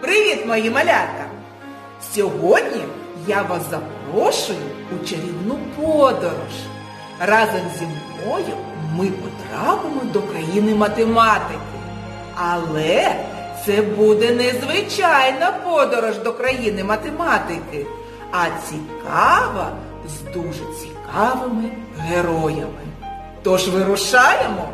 Привіт, мої малята! Сьогодні я вас запрошую у чарівну подорож. Разом зі мною ми потрапимо до країни математики. Але це буде не звичайна подорож до країни математики, а цікава з дуже цікавими героями. Тож вирушаємо!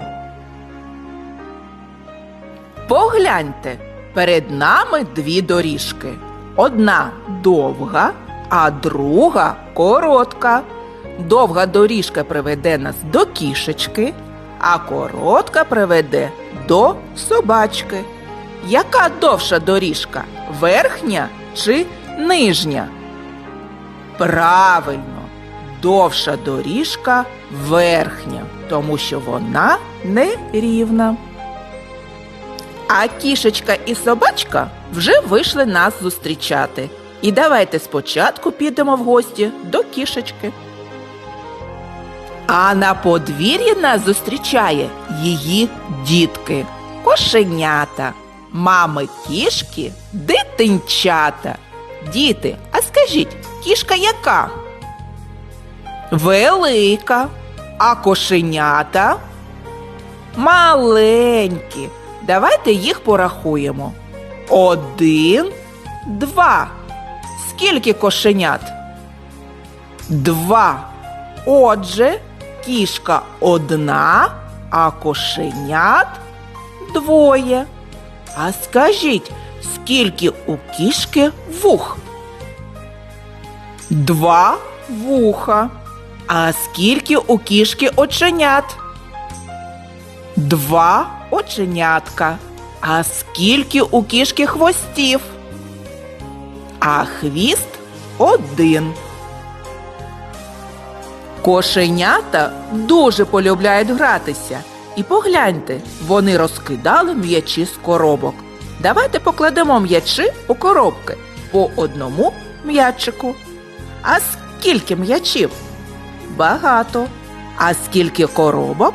Погляньте, перед нами дві доріжки. Одна довга, а друга коротка. Довга доріжка приведе нас до кішечки, а коротка приведе до собачки. Яка довша доріжка? Верхня чи нижня? Правильно, довша доріжка верхня, тому що вона нерівна. А кішечка і собачка вже вийшли нас зустрічати. І давайте спочатку підемо в гості до кішечки. А на подвір'ї нас зустрічає її дітки, кошенята, мами кішки, дитинчата. Діти, а скажіть, кішка яка? Велика, а кошенята маленькі. Давайте їх порахуємо. Один, два. Скільки кошенят? Два. Отже, кішка одна, а кошенят двоє. А скажіть, скільки у кішки вух? Два вуха. А скільки у кішки оченят? Два оченятка. А скільки у кішки хвостів? А хвіст один. Кошенята дуже полюбляють гратися. І погляньте, вони розкидали м'ячі з коробок. Давайте покладемо м'ячі у коробки по одному м'ячику. А скільки м'ячів? Багато. А скільки коробок?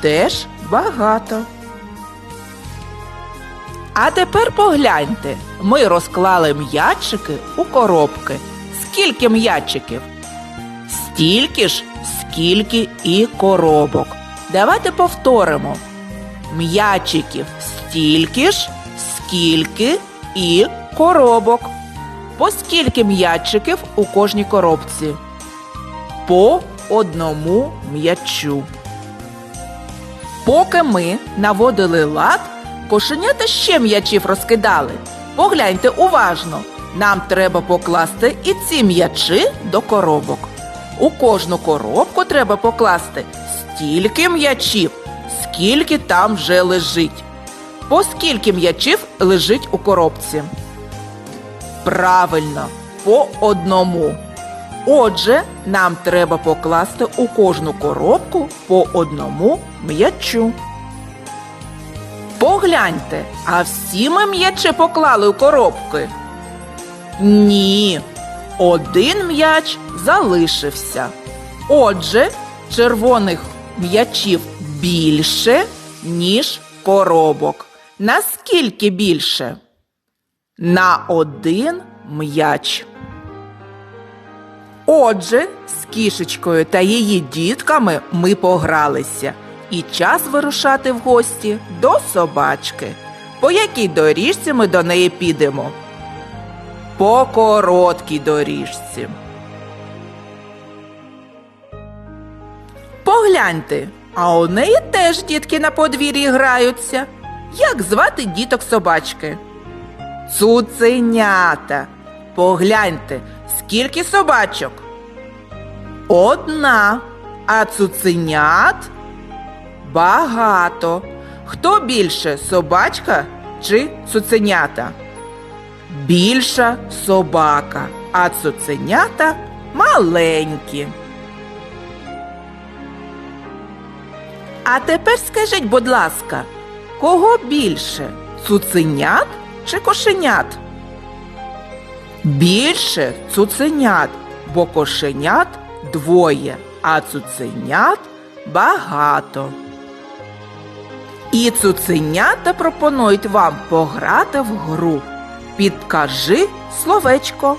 Теж багато. А тепер погляньте, ми розклали м'ячики у коробки. Скільки м'ячиків? Стільки ж, скільки і коробок. Давайте повторимо. М'ячиків стільки ж, скільки і коробок. По скільки м'ячиків у кожній коробці? По одному м'ячу. Поки ми наводили лад, кошенята ще м'ячів розкидали. Погляньте уважно. Нам треба покласти і ці м'ячі до коробок. У кожну коробку треба покласти стільки м'ячів, скільки там вже лежить. По скільки м'ячів лежить у коробці? Правильно, по одному. Отже, нам треба покласти у кожну коробку по одному м'ячу. Погляньте, а всі ми м'ячі поклали у коробки? Ні, один м'яч залишився. Отже, червоних м'ячів більше, ніж коробок. Наскільки більше? На один м'яч. Отже, з кішечкою та її дітками ми погралися. І час вирушати в гості до собачки. По якій доріжці ми до неї підемо? По короткій доріжці. Погляньте, а у неї теж дітки на подвір'ї граються. Як звати діток собачки? Цуценята. Погляньте, скільки собачок? Одна. А цуценят багато. Хто більше собачка чи цуценята? Більша собака, а цуценята маленькі. А тепер скажіть, будь ласка, кого більше? Цуценят чи кошенят? Більше цуценят, бо кошенят двоє, а цуценят багато. І цуценята пропонують вам пограти в гру. Підкажи словечко.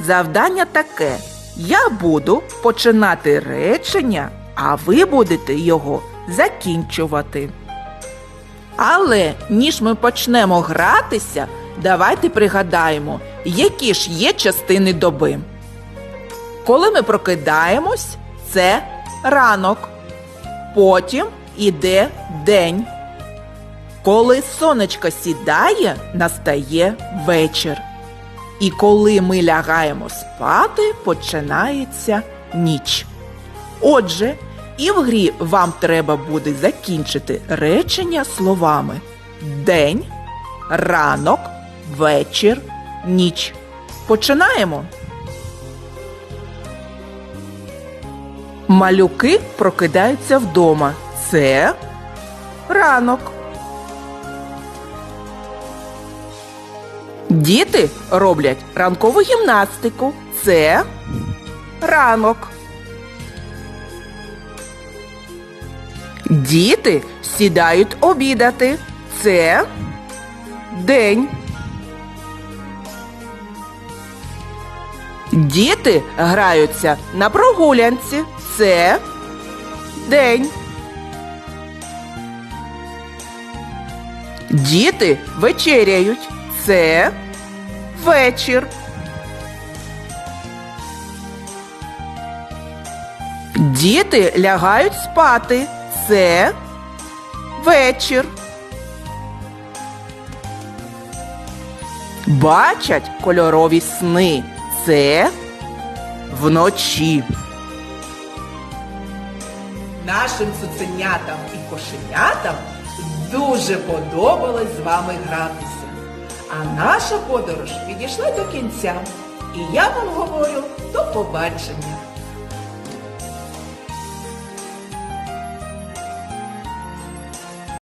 Завдання таке. Я буду починати речення, а ви будете його закінчувати. Але ніж ми почнемо гратися, давайте пригадаємо, які ж є частини доби. Коли ми прокидаємось, це ранок. Потім іде день. Коли сонечко сідає, настає вечір. І коли ми лягаємо спати, починається ніч. Отже, і в грі вам треба буде закінчити речення словами день, ранок, вечір, ніч. Починаємо. Малюки прокидаються вдома. Це ранок. Діти роблять ранкову гімнастику. Це ранок. Діти сідають обідати. Це день. Діти граються на прогулянці. Це день. Діти вечеряють. Це вечір. Діти лягають спати. Це вечір. Бачать кольорові сни. Це вночі. Нашим цуценятам і кошенятам дуже подобалось з вами гратися. А наша подорож підійшла до кінця. І я вам говорю до побачення.